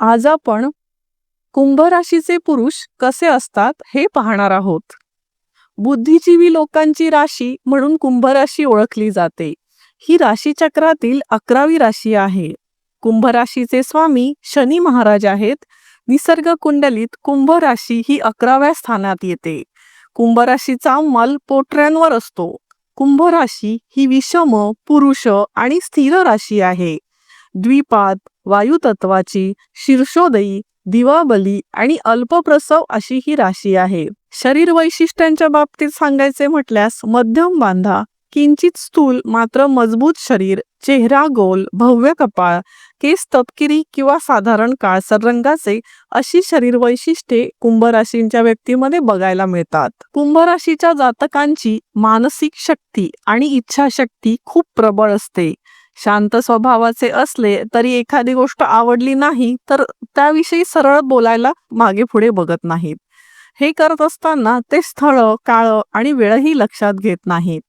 आज आपण कुंभ राशीचे पुरुष कसे असतात हे पाहणार आहोत. बुद्धिजीवी लोकांची राशी म्हणून कुंभ राशी ओळखली जाते. ही राशी चक्रातील अकरावी राशी आहे. कुंभ राशीचे स्वामी शनी महाराज आहेत. निसर्ग कुंडलीत कुंभ राशी ही अकराव्या स्थानात येते. कुंभ राशीचा अंमल पोटऱ्यांवर असतो. कुंभ राशी ही विषम पुरुष आणि स्थिर राशी आहे. द्विपाद वायुतत्वाची शीर्षोदयी दिवाबली आणि अल्पप्रसव अशी ही राशी आहे. शरीर वैशिष्ट्यांच्या बाबतीत सांगायचे म्हटल्यास मध्यम बांधा किंचित स्थूल मात्र मजबूत शरीर चेहरा गोल भव्य कपाळ केस तपकिरी किंवा साधारण काळसर रंगाचे अशी शरीर वैशिष्ट्ये कुंभ राशींच्या व्यक्तीमध्ये बघायला मिळतात. कुंभ राशीच्या जातकांची मानसिक शक्ती आणि इच्छाशक्ती खूप प्रबळ असते. शांत स्वभावाचे असले तरी एखादी गोष्ट आवडली नाही तर त्याविषयी सरळ बोलायला मागे पुढे बघत नाहीत. हे करत असताना ते स्थळ काळ आणि वेळही लक्षात घेत नाहीत.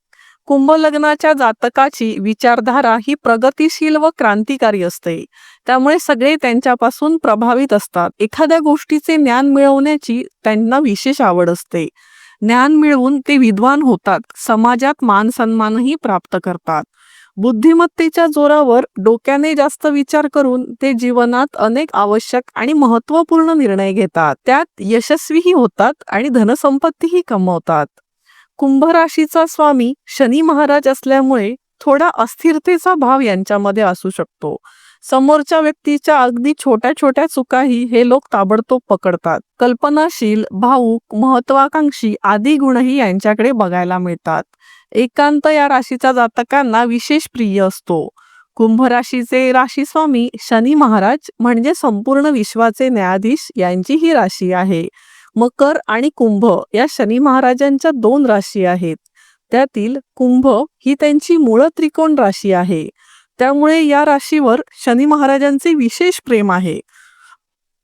कुंभ लग्नाच्या जातकाची विचारधारा ही प्रगतिशील व क्रांतिकारी असते. त्यामुळे सगळे त्यांच्यापासून प्रभावित असतात. एखाद्या गोष्टीचे ज्ञान मिळवण्याची त्यांना विशेष आवड असते. ज्ञान मिळवून ते विद्वान होतात. समाजात मान सन्मानही प्राप्त करतात. बुद्धिमत्तेच्या जोरावर डोक्याने जास्त विचार करून ते जीवनात अनेक आवश्यक आणि महत्त्वपूर्ण निर्णय घेतात. त्यात यशस्वीही होतात आणि धनसंपत्तीही कमवतात. कुंभ राशीचा स्वामी शनी महाराज असल्यामुळे थोडा अस्थिरतेचा भाव यांच्यामध्ये असू शकतो. समोरच्या व्यक्तीच्या अगदी छोट्या छोट्या चुकाही हे लोक ताबडतोब पकडतात. कल्पनाशील भाऊक महत्वाकांक्षी आदी गुणही यांच्याकडे बघायला मिळतात. एकांत या राशीच्या जातकांना विशेष प्रिय असतो. कुंभ राशीचे राशी स्वामी शनी महाराज म्हणजे संपूर्ण विश्वाचे न्यायाधीश यांची ही राशी आहे. मकर आणि कुंभ या शनी महाराजांच्या दोन राशी आहेत. त्यातील कुंभ ही त्यांची मूळ त्रिकोण राशी आहे. त्यामुळे या राशीवर शनी महाराजांचे विशेष प्रेम आहे.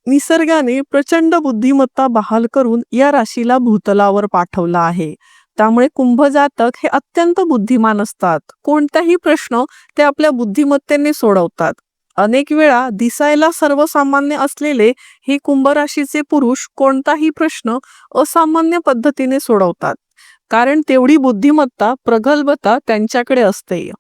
निसर्गाने प्रचंड बुद्धिमत्ता बहाल करून या राशीला भूतलावर पाठवला आहे. त्यामुळे कुंभ जातक हे अत्यंत बुद्धिमान असतात. कोणताही प्रश्न ते आपल्या बुद्धिमत्तेने सोडवतात. अनेक वेळा दिसायला सर्वसामान्य असलेले हे कुंभ राशीचे पुरुष कोणताही प्रश्न असामान्य पद्धतीने सोडवतात. कारण तेवढी बुद्धिमत्ता प्रगल्भता त्यांच्याकडे असते.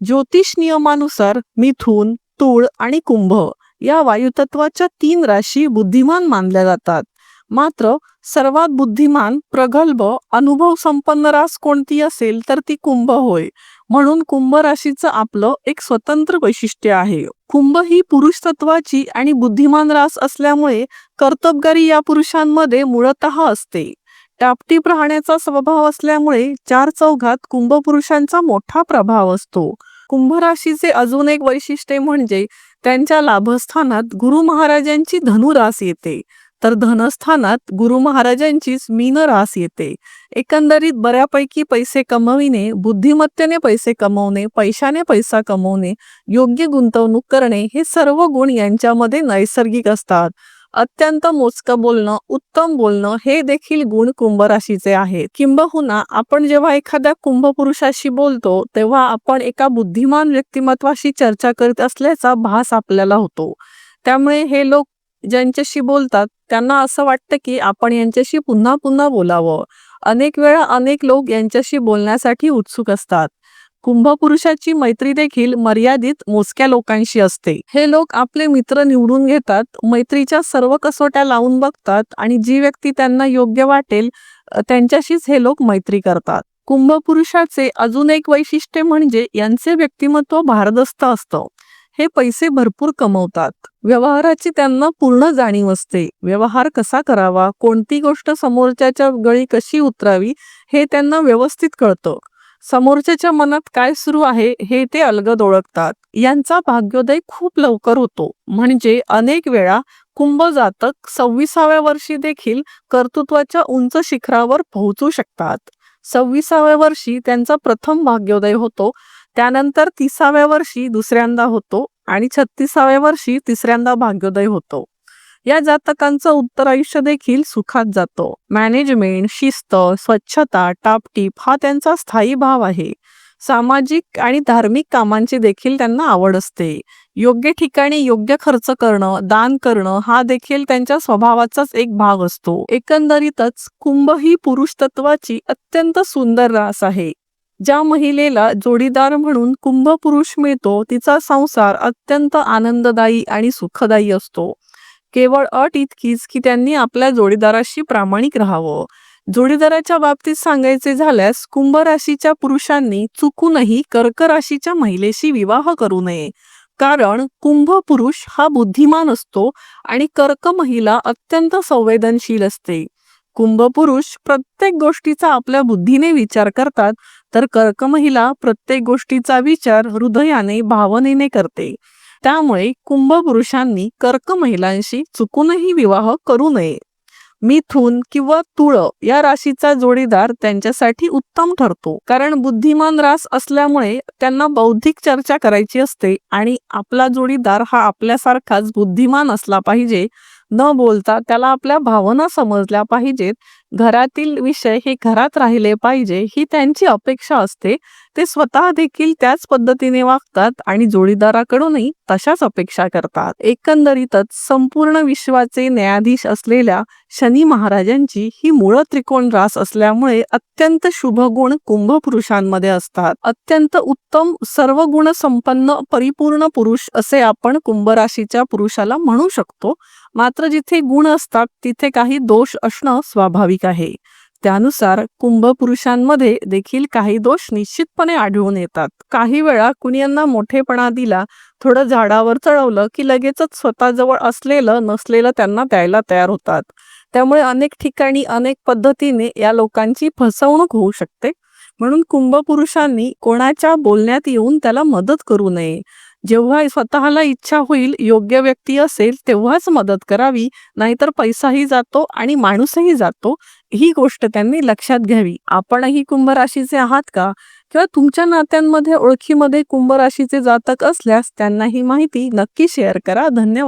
ज्योतिष नियमानुसार मिथून तूळ आणि कुंभ या वायुतत्वाच्या तीन राशी बुद्धिमान मानल्या जातात. मात्र सर्वात बुद्धिमान प्रगल्भ अनुभव संपन्न रास कोणती असेल तर ती कुंभ होय. म्हणून कुंभ राशीचं आपलं एक स्वतंत्र वैशिष्ट्य आहे. कुंभ ही पुरुष तत्वाची आणि बुद्धिमान रास असल्यामुळे कर्तबगारी या पुरुषांमध्ये मूळत असते. टापटीप राहण्याचा स्वभाव असल्यामुळे चार चौघात कुंभ पुरुषांचा मोठा प्रभाव असतो. कुंभ राशीचे अजून एक वैशिष्ट्य म्हणजे त्यांच्या लाभस्थानात गुरु महाराजांची धनुरास येते. तर धनस्थानात गुरु महाराजांचीच मीन रास येते. एकंदरीत बऱ्यापैकी पैसे कमविणे बुद्धिमत्तेने पैसे कमवणे पैशाने पैसा कमवणे योग्य गुंतवणूक करणे हे सर्व गुण यांच्यामध्ये नैसर्गिक असतात. अत्यंत मोजकं बोलणं उत्तम बोलणं हे देखील गुण कुंभ राशीचे आहेत. किंबहुना आपण जेव्हा एखाद्या कुंभ पुरुषाशी बोलतो तेव्हा आपण एका बुद्धिमान व्यक्तिमत्वाशी चर्चा करीत असल्याचा भास आपल्याला होतो. त्यामुळे हे लोक ज्यांच्याशी बोलतात त्यांना असं वाटतं की आपण यांच्याशी पुन्हा पुन्हा बोलावं. अनेक वेळा अनेक लोक यांच्याशी बोलण्यासाठी उत्सुक असतात. कुंभपुरुषाची मैत्री देखील मर्यादित मोजक्या लोकांशी असते. हे लोक आपले मित्र निवडून घेतात मैत्रीच्या सर्व कसोट्या लावून बघतात आणि जी व्यक्ती त्यांना योग्य वाटेल त्यांच्याशीच हे लोक मैत्री करतात. कुंभपुरुषाचे अजून एक वैशिष्ट्य म्हणजे यांचे व्यक्तिमत्व भारदस्त असतं. हे पैसे भरपूर कमवतात. व्यवहाराची त्यांना पूर्ण जाणीव असते. व्यवहार कसा करावा कोणती गोष्ट समोरच्याच्या गळी कशी उतरावी हे त्यांना व्यवस्थित कळतं. समोरच्याच्या मनात काय सुरू आहे हे ते अलगद ओळखतात. यांचा भाग्योदय खूप लवकर होतो. म्हणजे अनेक वेळा कुंभ जातक सव्वीसाव्या वर्षी देखील कर्तृत्वाच्या उंच शिखरावर पोहोचू शकतात. सव्वीसाव्या वर्षी त्यांचा प्रथम भाग्योदय होतो. त्यानंतर तिसाव्या वर्षी दुसऱ्यांदा होतो आणि छत्तीसाव्या वर्षी तिसऱ्यांदा भाग्योदय होतो. या जातकांचं उत्तर आयुष्य देखील सुखात जातो. मॅनेजमेंट शिस्त स्वच्छता टापटीप हा त्यांचा स्थायी भाव आहे. सामाजिक आणि धार्मिक कामांची देखील त्यांना आवड असते. योग्य ठिकाणी योग्य खर्च करणं दान करणं हा देखील त्यांच्या स्वभावाचाच एक भाग असतो. एकंदरीतच कुंभ ही पुरुष तत्वाची अत्यंत सुंदर रास आहे. ज्या महिलेला जोडीदार म्हणून कुंभ पुरुष मिळतो तिचा संसार अत्यंत आनंददायी आणि सुखदायी असतो. केवळ अट इतकीच की त्यांनी आपल्या जोडीदाराशी प्रामाणिक राहावं. जोडीदाराच्या बाबतीत सांगायचे झाल्यास कुंभ राशीच्या पुरुषांनी चुकूनही कर्क राशीच्या महिलेशी विवाह करू नये. कारण कुंभ पुरुष हा बुद्धिमान असतो आणि कर्क महिला अत्यंत संवेदनशील असते. कुंभ पुरुष प्रत्येक गोष्टीचा आपल्या बुद्धीने विचार करतात तर कर्क महिला प्रत्येक गोष्टीचा विचार हृदयाने भावनेने करते. त्यामुळे कुंभ पुरुषांनी कर्क महिलांशी चुकूनही विवाह करू नये. मिथून किंवा तुळ या राशीचा जोडीदार त्यांच्यासाठी उत्तम ठरतो. कारण बुद्धिमान रास असल्यामुळे त्यांना बौद्धिक चर्चा करायची असते आणि आपला जोडीदार हा आपल्यासारखाच बुद्धिमान असला पाहिजे. न बोलता त्याला आपल्या भावना समजल्या पाहिजेत. घरातील विषय हे घरात राहिले पाहिजे ही त्यांची अपेक्षा असते. ते स्वतः देखील त्याच पद्धतीने वागतात आणि जोडीदाराकडूनही तशाच अपेक्षा करतात. एकंदरीतच संपूर्ण विश्वाचे न्यायाधीश असलेल्या शनी महाराजांची ही मूळ त्रिकोण रास असल्यामुळे अत्यंत शुभ गुण कुंभ पुरुषांमध्ये असतात. अत्यंत उत्तम सर्व गुण संपन्न परिपूर्ण पुरुष असे आपण कुंभ राशीच्या पुरुषाला म्हणू शकतो. मात्र जिथे गुण असतात तिथे काही दोष असणं स्वाभाविक आहे. त्यानुसार कुंभ पुरुषांमध्ये देखील काही दोष निश्चितपणे आढळून येतात. काही वेळा कुणी यांना मोठेपणा दिला थोडं झाडावर चढवलं की लगेचच स्वतःजवळ असलेलं नसलेलं त्यांना द्यायला तयार होतात. त्यामुळे अनेक ठिकाणी अनेक पद्धतीने या लोकांची फसवणूक होऊ शकते. म्हणून कुंभ पुरुषांनी कोणाच्या बोलण्यात येऊन त्याला मदत करू नये. जेव्हा स्वतःला इच्छा होईल योग्य व्यक्ती असेल तेव्हाच मदत करावी. नाहीतर पैसाही जातो आणि माणूसही जातो. ही गोष्ट त्यांनी लक्षात घ्यावी. आपणही कुंभ राशीचे आहात का? किंवा तुमच्या नात्यांमध्ये ओळखीमध्ये कुंभ राशीचे जातक असल्यास त्यांना ही माहिती नक्की शेअर करा. धन्यवाद.